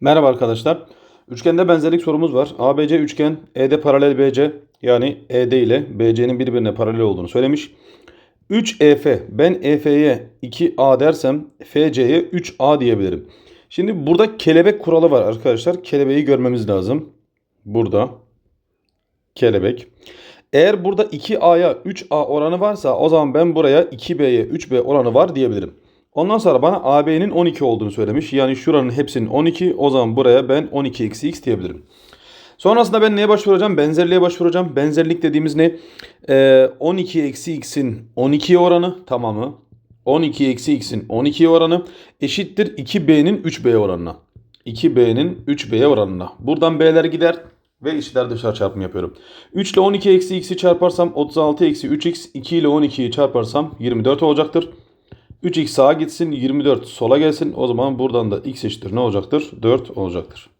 Merhaba arkadaşlar. Üçgende benzerlik sorumuz var. ABC üçgen ED paralel BC yani ED ile BC'nin birbirine paralel olduğunu söylemiş. 3EF ben EF'ye 2A dersem FC'ye 3A diyebilirim. Şimdi burada kelebek kuralı var arkadaşlar. Kelebeği görmemiz lazım. Burada kelebek. Eğer burada 2A'ya 3A oranı varsa o zaman ben buraya 2B'ye 3B oranı var diyebilirim. Ondan sonra bana AB'nin 12 olduğunu söylemiş. Yani şuranın hepsinin 12. O zaman buraya ben 12 eksi x diyebilirim. Sonrasında ben neye başvuracağım? Benzerliğe başvuracağım. Benzerlik dediğimiz ne? Ee, 12 eksi x'in 12 oranı tamamı. 12 eksi x'in 12 oranı eşittir 2b'nin 3b oranına. 2b'nin 3b'ye oranına. Buradan b'ler gider ve içler dışarı çarpımı yapıyorum. 3 ile 12 eksi x'i çarparsam 36 eksi 3x. 2 ile 12'yi çarparsam 24 olacaktır. 3x sağa gitsin 24 sola gelsin. O zaman buradan da x eşittir ne olacaktır? 4 olacaktır.